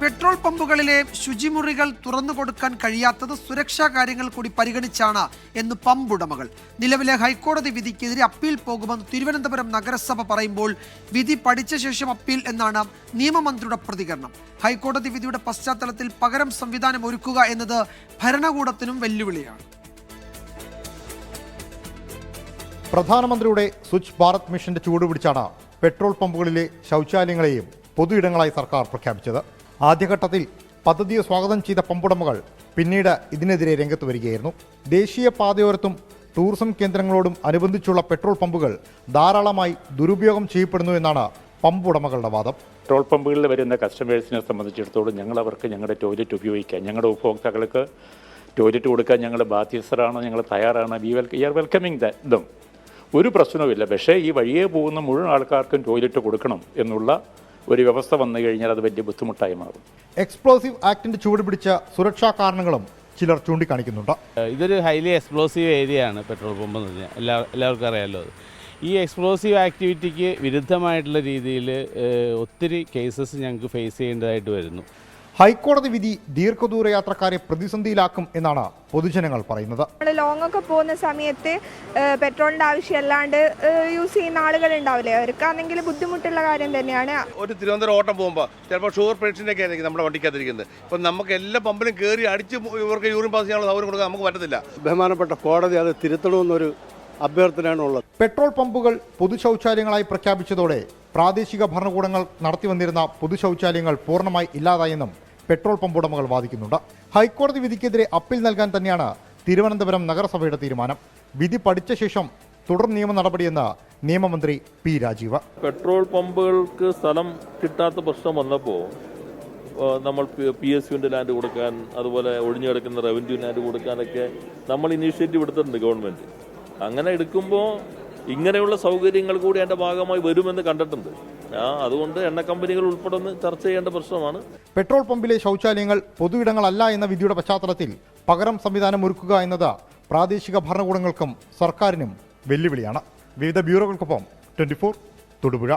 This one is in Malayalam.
പെട്രോൾ പമ്പുകളിലെ ശുചിമുറികൾ തുറന്നു കൊടുക്കാൻ കഴിയാത്തത് സുരക്ഷാ കാര്യങ്ങൾ കൂടി പരിഗണിച്ചാണ് എന്ന് പമ്പ് ഉടമകൾ. നിലവിലെ ഹൈക്കോടതി വിധിക്കെതിരെ അപ്പീൽ പോകുമെന്ന് തിരുവനന്തപുരം നഗരസഭ പറയുമ്പോൾ വിധി പഠിച്ച ശേഷം അപ്പീൽ എന്നാണ് നിയമമന്ത്രിയുടെ പ്രതികരണം. ഹൈക്കോടതി വിധിയുടെ പശ്ചാത്തലത്തിൽ പകരം സംവിധാനം ഒരുക്കുക എന്നത് ഭരണകൂടത്തിനും വെല്ലുവിളിയാണ്. പ്രധാനമന്ത്രിയുടെ സ്വച്ഛ് ഭാരത് മിഷന്റെ ചൂടുപിടിച്ചാണ് പെട്രോൾ പമ്പുകളിലെ ശൗചാലയങ്ങളെയും പൊതു ഇടങ്ങളായി സർക്കാർ പ്രഖ്യാപിച്ചത്. ആദ്യഘട്ടത്തിൽ പദ്ധതിയെ സ്വാഗതം ചെയ്ത പമ്പുടമകൾ പിന്നീട് ഇതിനെതിരെ രംഗത്ത് വരികയായിരുന്നു. ദേശീയ പാതയോരത്തും ടൂറിസം കേന്ദ്രങ്ങളോടും അനുബന്ധിച്ചുള്ള പെട്രോൾ പമ്പുകൾ ധാരാളമായി ദുരുപയോഗം ചെയ്യപ്പെടുന്നു എന്നാണ് പമ്പുടമകളുടെ വാദം. പെട്രോൾ പമ്പുകളിൽ വരുന്ന കസ്റ്റമേഴ്സിനെ സംബന്ധിച്ചിടത്തോളം ഞങ്ങൾ അവർക്ക് ഞങ്ങളുടെ ടോയ്ലറ്റ് ഉപയോഗിക്കാം. ഞങ്ങളുടെ ഉപഭോക്താക്കൾക്ക് ടോയ്ലറ്റ് കൊടുക്കാൻ ഞങ്ങൾ ബാധ്യസ്ഥരാണ് ഞങ്ങൾ തയ്യാറാണ്. We well are welcoming them ഒരു പ്രശ്നവുമില്ല. പക്ഷേ ഈ വഴിയെ പോകുന്ന മുഴുവൻ ആൾക്കാർക്കും ടോയ്ലറ്റ് കൊടുക്കണം എന്നുള്ള ഒരു വ്യവസ്ഥ വന്നു കഴിഞ്ഞാൽ അത് വലിയ ബുദ്ധിമുട്ടായി മാറും. എക്സ്പ്ലോസീവ് ആക്ടിന്റെ ചുവട് ചൂടുപിടിച്ച സുരക്ഷാ കാരണങ്ങളും ചിലർ ചൂണ്ടിക്കാണിക്കുന്നുണ്ട്. ഇതൊരു ഹൈലി എക്സ്പ്ലോസീവ് ഏരിയയാണ് ആണ് പെട്രോൾ പമ്പ് എന്ന് പറഞ്ഞാൽ. എല്ലാ എല്ലാവർക്കും അറിയാമല്ലോ അത്. ഈ എക്സ്പ്ലോസീവ് ആക്ടിവിറ്റിക്ക് വിരുദ്ധമായിട്ടുള്ള രീതിയിൽ ഒത്തിരി കേസസ് ഞങ്ങൾക്ക് ഫേസ് ചെയ്യേണ്ടതായിട്ട് വരുന്നു. ഹൈക്കോടതി വിധി ദീർഘദൂര യാത്രക്കാരെ പ്രതിസന്ധിയിലാക്കും എന്നാണ് പൊതുജനങ്ങൾ പറയുന്നത്. നമ്മൾ ലോങ് ഒക്കെ പോകുന്ന സമയത്ത് പെട്രോളിന്റെ ആവശ്യമല്ലാണ്ട് യൂസ് ചെയ്യുന്ന ആളുകൾ ഉണ്ടാവില്ലേ അവർക്കാണെങ്കിൽ ബുദ്ധിമുട്ടുള്ള കാര്യം തന്നെയാണ്. ഒരു തിരുവനന്തപുരം ഓട്ടം പോകുമ്പോൾ ചിലപ്പോൾ ഷുഗർ പേഷ്യന്റൊക്കെ ആയിരിക്കും നമ്മുടെ വണ്ടിക്കകത്തിരിക്കുന്നത്. ഇപ്പം നമുക്ക് എല്ലാ പമ്പിലും കയറി അടിച്ച് ഇവർക്ക് യൂറിൻ പാസ് ചെയ്യാനുള്ള സൗകര്യം കൊടുക്കാൻ നമുക്ക് പറ്റത്തില്ല. ബഹുമാനപ്പെട്ട കോടതി അത് തിരുത്തണമെന്നൊരു അഭ്യർത്ഥനയാണ് ഉള്ളത്. പെട്രോൾ പമ്പുകൾ പൊതു ശൗചാലയങ്ങളായി പ്രഖ്യാപിച്ചതോടെ പ്രാദേശിക ഭരണകൂടങ്ങൾ നടത്തിവന്നിരുന്ന പൊതു ശൗചാലയങ്ങൾ പൂർണമായി ഇല്ലാതായെന്നും പെട്രോൾ പമ്പ് ഉടമകൾ വാദിക്കുന്നുണ്ട്. ഹൈക്കോടതി വിധിക്കെതിരെ അപ്പീൽ നൽകാൻ തന്നെയാണ് തിരുവനന്തപുരം നഗരസഭയുടെ തീരുമാനം. വിധി പഠിച്ച ശേഷം തുടർ നിയമ നടപടിയെന്ന് നിയമമന്ത്രി പി രാജീവ്. പെട്രോൾ പമ്പുകൾക്ക് സ്ഥലം കിട്ടാത്ത പ്രശ്നം വന്നപ്പോൾ നമ്മൾ പി എസ് യുവിന്റെ ലാൻഡ് കൊടുക്കാൻ അതുപോലെ ഒഴിഞ്ഞു കിടക്കുന്ന റവന്യൂ ലാൻഡ് കൊടുക്കാനൊക്കെ നമ്മൾ ഇനീഷ്യേറ്റീവ് എടുത്തിട്ടുണ്ട് ഗവൺമെന്റ് അങ്ങനെ എടുക്കുമ്പോൾ ഇങ്ങനെയുള്ള സൗകര്യങ്ങൾ കൂടി അതിന്റെ ഭാഗമായി വരുമെന്ന് കണ്ടിട്ടുണ്ട്. അതുകൊണ്ട് എണ്ണ കമ്പനികൾ ഉൾപ്പെടുന്ന ചർച്ച ചെയ്യേണ്ട പ്രശ്നമാണ്. പെട്രോൾ പമ്പിലെ ശൗചാലയങ്ങൾ പൊതു ഇടങ്ങളല്ല എന്ന വിധിയുടെ പശ്ചാത്തലത്തിൽ പകരം സംവിധാനം ഒരുക്കുക എന്നത് പ്രാദേശിക ഭരണകൂടങ്ങൾക്കും സർക്കാരിനും വെല്ലുവിളിയാണ്. വിവിധ ബ്യൂറോകൾക്കൊപ്പം ട്വന്റി തൊടുപുഴ.